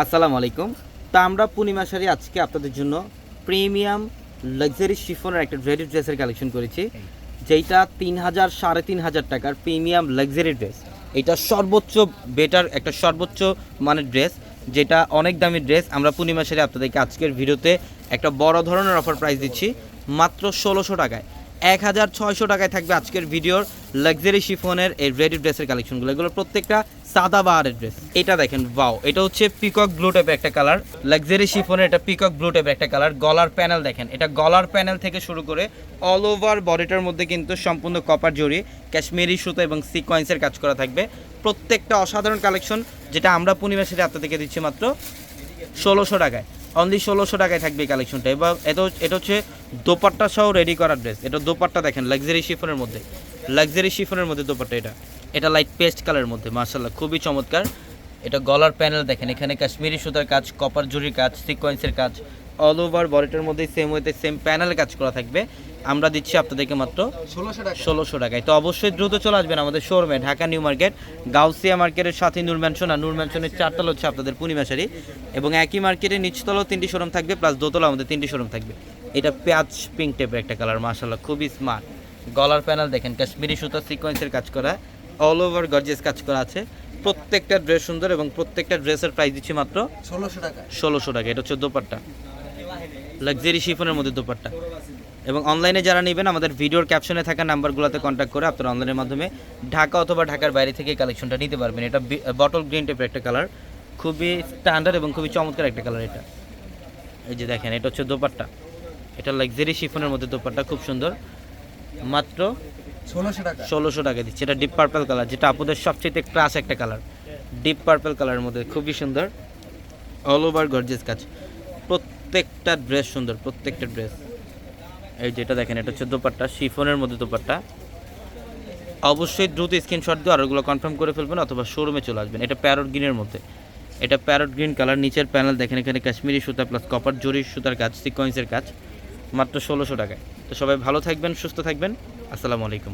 আসসালামু আলাইকুম। তা আমরা পূর্ণিমা শাড়ি আজকে আপনাদের জন্য প্রিমিয়াম লাক্সারি শিফনের একটা রেডি ড্রেসের কালেকশন করেছি যেটা তিন হাজার, সাড়ে তিন হাজার টাকার প্রিমিয়াম লাক্সারি ড্রেস। এটা সর্বোচ্চ বেটার, একটা সর্বোচ্চ মানের ড্রেস, যেটা অনেক দামি ড্রেস। আমরা পূর্ণিমা শাড়ি আপনাদেরকে আজকের ভিডিওতে একটা বড় ধরনের অফার প্রাইস দিচ্ছি, মাত্র ষোলোশো টাকায়। এক হাজার ছয়শো টাকায় থাকবে আজকের ভিডিওর লাক্সারি শিফনের এই রেডি ড্রেসের কালেকশনগুলো এগুলো প্রত্যেকটা সাদা বাহারের ড্রেস এটা দেখেন বাও এটা হচ্ছে পিকক ব্লু টাইপের একটা কালার লাক্সারি শিফনের এটা পিকক ব্লু টাইপের একটা কালার গলার প্যানেল দেখেন, এটা গলার প্যানেল থেকে শুরু করে অল ওভার বডিটার মধ্যে কিন্তু সম্পূর্ণ কপার জড়ি কাশ্মীরি সুতো এবং সিকোয়েন্সের কাজ করা থাকবে। প্রত্যেকটা অসাধারণ কালেকশন যেটা আমরা পূর্ণিমা সেটা আপনাদেরকে দিচ্ছি মাত্র ষোলোশো টাকায়। অনলি ষোলোশো টাকায় থাকবে কালেকশনটা। এবার এটা এটা হচ্ছে দোপাট্টা সহ রেডি করা ড্রেস এটা দোপাট্টা দেখেন লাক্সারি শিফনের মধ্যে। লাক্সারি শিফনের মধ্যে দোপাট্টা এটা। এটা লাইট পেস্ট কালারের মধ্যে মার্শাল্লাহ খুবই চমৎকার। এটা গলার প্যানেল দেখেন, এখানে কাশ্মীরি সুতার কাজ কপার জুরির কাজ সিকোয়েন্সের কাজ অল ওভার বডিটার মধ্যে সেম ওয়েতে সেম প্যানেল কাজ করা থাকবে। আমরা দিচ্ছি আপনাদেরকে মাত্র ষোলোশো টাকা। ষোলোশো টাকায়। তো অবশ্যই দ্রুত চলে আসবেন আমাদের শোরুমে ঢাকা নিউ মার্কেট গাউসিয়া মার্কেটের সাথে নূর ম্যানশন আর নূর ম্যানশনের চারতলা হচ্ছে আপনাদের পূর্ণিমাশারি এবং একই মার্কেটে নিচতলাও তিনটি শোরুম থাকবে প্লাস দোতলা আমাদের তিনটি শোরুম থাকবে। এটা পেঁয়াজ পিঙ্ক টাইপের একটা কালার মাশাল্লাহ খুবই স্মার্ট গলার প্যানেল দেখেন কাশ্মীরি সুতা সিকোয়েন্সের কাজ করা অল ওভার গর্জেস কাজ করা আছে। প্রত্যেকটা ড্রেস সুন্দর এবং প্রত্যেকটা ড্রেসের প্রাইস দিচ্ছি মাত্র ষোলোশো টাকা। ষোলোশো টাকা এটা হচ্ছে দোপাট্টা। লাক্সারি শিফনের মধ্যে দোপাট্টা। এবং অনলাইনে যারা নেবেন আমাদের ভিডিওর ক্যাপশনে থাকা নাম্বারগুলোতে কন্ট্যাক্ট করে আপনারা অনলাইনের মাধ্যমে ঢাকা অথবা ঢাকার বাইরে থেকে কালেকশনটা নিতে পারবেন। এটা বটল গ্রিন টাইপের একটা কালার খুবই স্ট্যান্ডার্ড এবং খুবই চমৎকার একটা কালার এটা। এই যে দেখেন এটা হচ্ছে দোপাট্টা। এটা লাক্সারি শিফনের মধ্যে দোপাট্টা খুব সুন্দর। মাত্র ষোলোশো টাকা। ষোলোশো টাকা দিচ্ছে। এটা ডিপ পার্পল কালার যেটা আপনাদের সবচেয়ে ক্লাস একটা কালার ডিপ পার্পল কালারের মধ্যে খুবই সুন্দর। অল ওভার গর্জেস কাজ। প্রত্যেকটা ড্রেস সুন্দর, প্রত্যেকটা ড্রেস এই যেটা দেখেন, এটা হচ্ছে দোপাট্টা, শিফনের মধ্যে দোপাট্টা। অবশ্যই দ্রুত স্ক্রিনশট দিয়ে আরোগুলো কনফার্ম করে ফেলবেন অথবা শোরুমে চলে আসবেন। এটা প্যারট গ্রিনের মধ্যে। এটা প্যারট গ্রিন কালার নিচের প্যানেল দেখেন, এখানে কাশ্মীরি সুতা প্লাস কপার জরির সুতার কাজ সিকোয়েন্সের কাজ। মাত্র ষোলোশো টাকায়। তো সবাই ভালো থাকবেন, সুস্থ থাকবেন। আসসালামু আলাইকুম।